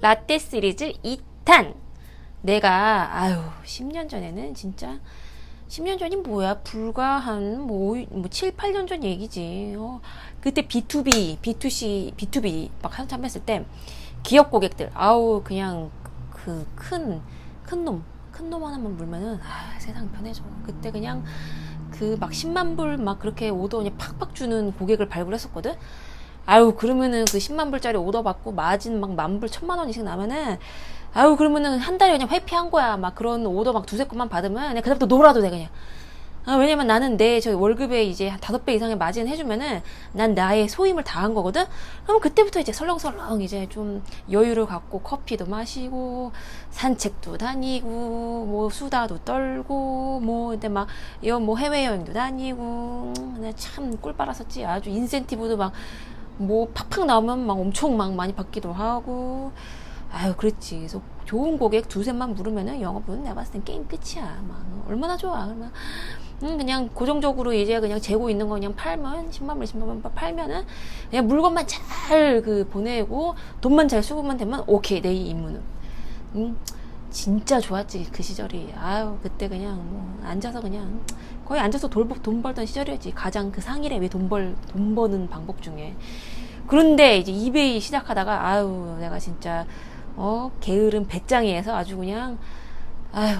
라떼 시리즈 2탄. 내가 아유 10년 전에는 진짜 10년 전이 뭐야 불과 한뭐 뭐 7, 8년 전 얘기지. 어, 그때 B2B, B2C, B2B 막 한참 했을 때 기업 고객들 아우 그냥 그 큰 큰 놈, 큰 놈 하나만 물면은 아 세상 편해져. 그때 그냥 그 막 10만 불 막 그렇게 오더 그냥 팍팍 주는 고객을 발굴했었거든. 아유 그러면은 그 10만 불짜리 오더 받고 마진 막 만 불, 천만 원이씩 나면은 아유 그러면은 한 달에 그냥 회피한 거야. 막 그런 오더 막 두세 건만 받으면 그냥 그다음부터 놀아도 돼 그냥. 아, 왜냐면 나는 내 저희 월급에 이제 한 다섯 배 이상의 마진 해주면은 난 나의 소임을 다한 거거든? 그럼 그때부터 이제 설렁설렁 이제 좀 여유를 갖고 커피도 마시고 산책도 다니고 뭐 수다도 떨고 뭐 근데 막여뭐 해외여행도 다니고 음, 참꿀 빨았었지 아주 인센티브도 막 뭐 팍팍 나오면 막 엄청 막 많이 받기도 하고. 아유 그랬지. 그래서 좋은 고객 두세만 물으면은 영업은 내가 봤을 땐 게임 끝이야. 막 얼마나 좋아. 얼마나 음, 그냥 고정적으로 이제 그냥 재고 있는 거 그냥 팔면 10만 불, 20만 불 팔면은 그냥 물건만 잘 그 보내고 돈만 잘 수급만 되면 오케이 내 임무는. 음, 진짜 좋았지 그 시절이. 아유 그때 그냥 뭐 앉아서 그냥 거의 앉아서 돌, 돈 벌던 시절이었지. 가장 그 상일에 왜 돈 벌 돈 버는 방법 중에. 그런데 이제 이베이 시작하다가 아유 내가 진짜 어 게으른 배짱이에서 아주 그냥 아유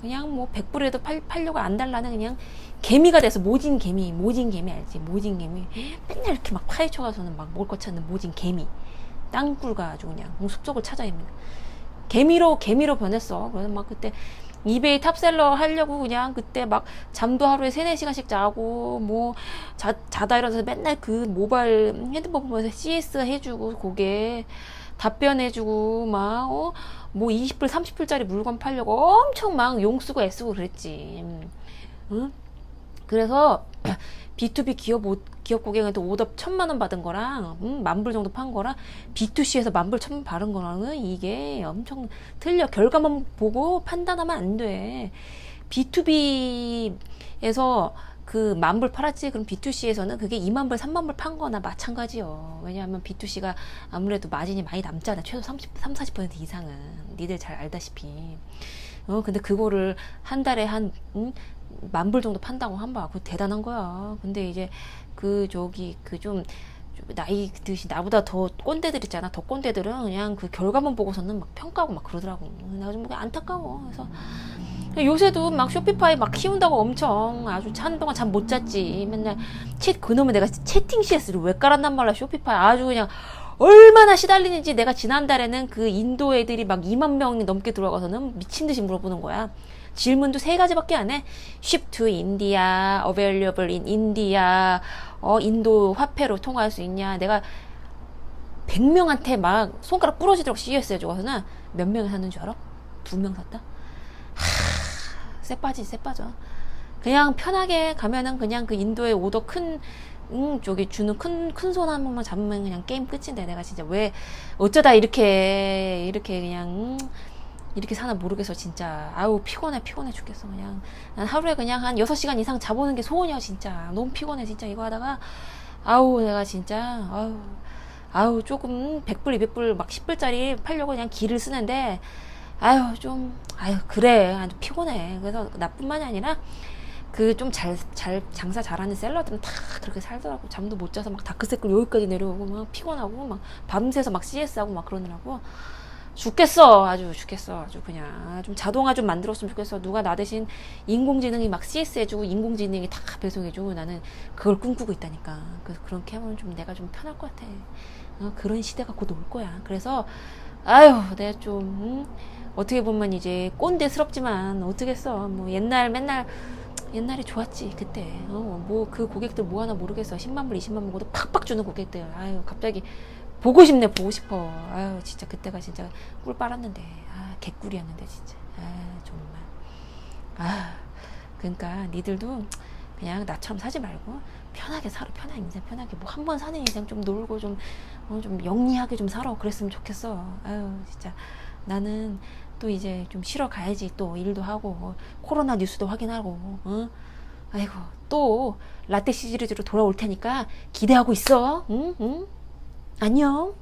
그냥 뭐 100불에도 팔, 팔려고 안 달라는 그냥 개미가 돼서 모진 개미 모진 개미 알지? 모진 개미. 맨날 이렇게 막 파헤쳐가서는 막 먹을 거 찾는 모진 개미. 땅굴 가지고 그냥 숲속을 찾아입니다. 개미로 개미로 변했어. 그래서 막 그때 이베이 탑셀러 하려고 그냥 그때 막 잠도 하루에 세네 시간씩 자고 뭐 자, 자다 일어나서 맨날 그 모바일 핸드폰 보면서 CS 해주고 고개 답변해주고 막 어? 뭐 20불 30불짜리 물건 팔려고 엄청 막 용쓰고 애쓰고 그랬지 음. 응? 그래서 B2B 기업 오- 기업 고객한테 오더 천만 원 받은 거랑 음, 만불 정도 판 거랑 B2C에서 만불 천만 받은 거랑은 이게 엄청 틀려 결과만 보고 판단하면 안 돼. B2B에서 그 만불 팔았지 그럼 B2C에서는 그게 2만 불, 3만 불 판 거나 마찬가지요. 왜냐하면 B2C가 아무래도 마진이 많이 남잖아. 최소 30, 3, 40% 이상은. 니들 잘 알다시피. 어, 근데 그거를 한 달에 한, 음, 만불 정도 판다고 한봐. 그거 대단한 거야. 근데 이제 그 저기 그좀 나이 드시 나보다 더 꼰대들 있잖아. 더 꼰대들은 그냥 그 결과만 보고서는 막 평가하고 막 그러더라고. 내가 좀 안타까워. 그래서 요새도 막 쇼피파이 막 키운다고 엄청 아주 한동안 잠 못 잤지. 맨날 채 그놈의 내가 채팅 CS를 왜 깔았단 말이야 쇼피파이 아주 그냥 얼마나 시달리는지 내가 지난달에는 그 인도 애들이 막 2만 명이 넘게 들어가서는 미친 듯이 물어보는 거야. 질문도 세 가지밖에 안 해. ship to India, available in India, 어, 인도 화폐로 통화할 수 있냐. 내가 100명한테 막 손가락 부러지도록 CS 해줘서는 몇 명이 샀는 줄 알아? 두 명 샀다? 쎄 빠지지, 쎄 빠져. 그냥 편하게 가면은 그냥 그 인도에 오더 큰, 음, 저기 주는 큰, 큰 손 한 번만 잡으면 그냥 게임 끝인데 내가 진짜 왜, 어쩌다 이렇게, 이렇게 그냥, 음, 이렇게 사나 모르겠어, 진짜. 아우, 피곤해, 피곤해 죽겠어, 그냥. 난 하루에 그냥 한 6시간 이상 자보는 게 소원이야, 진짜. 너무 피곤해, 진짜. 이거 하다가, 아우, 내가 진짜, 아우, 아우, 조금 100불, 200불, 막 10불짜리 팔려고 그냥 기를 쓰는데, 아유, 좀, 아유, 그래. 아주 피곤해. 그래서 나뿐만이 아니라, 그 좀 잘, 잘, 장사 잘하는 셀러들은 다 그렇게 살더라고. 잠도 못 자서 막 다크서클 여기까지 내려오고, 막 피곤하고, 막 밤새서 막 CS하고 막 그러느라고. 죽겠어. 아주 죽겠어. 아주 그냥. 좀 자동화 좀 만들었으면 좋겠어. 누가 나 대신 인공지능이 막 CS 해주고, 인공지능이 다 배송해주고, 나는 그걸 꿈꾸고 있다니까. 그래서 그렇게 하면 좀 내가 좀 편할 것 같아. 어, 그런 시대가 곧 올 거야. 그래서, 아유, 내가 좀, 음, 어떻게 보면 이제 꼰대스럽지만, 어떻겠어. 뭐 옛날 맨날, 옛날에 좋았지, 그때. 어, 뭐 그 고객들 뭐 하나 모르겠어. 10만 불, 20만불 모두 팍팍 주는 고객들. 아유, 갑자기 보고 싶네, 보고 싶어. 아유, 진짜 그때가 진짜 꿀 빨았는데. 아, 개꿀이었는데, 진짜. 아, 정말. 아, 그러니까 니들도 그냥 나처럼 사지 말고 편하게 살아, 편하게 인생 편하게 뭐 한 번 사는 인생 좀 놀고 좀, 어, 좀 영리하게 좀 살아. 그랬으면 좋겠어. 아유, 진짜. 나는 또 이제 좀 쉬러 가야지. 또 일도 하고, 어, 코로나 뉴스도 확인하고, 어? 아이고, 또 라떼 시리즈로 돌아올 테니까 기대하고 있어. 응? 응? 안녕.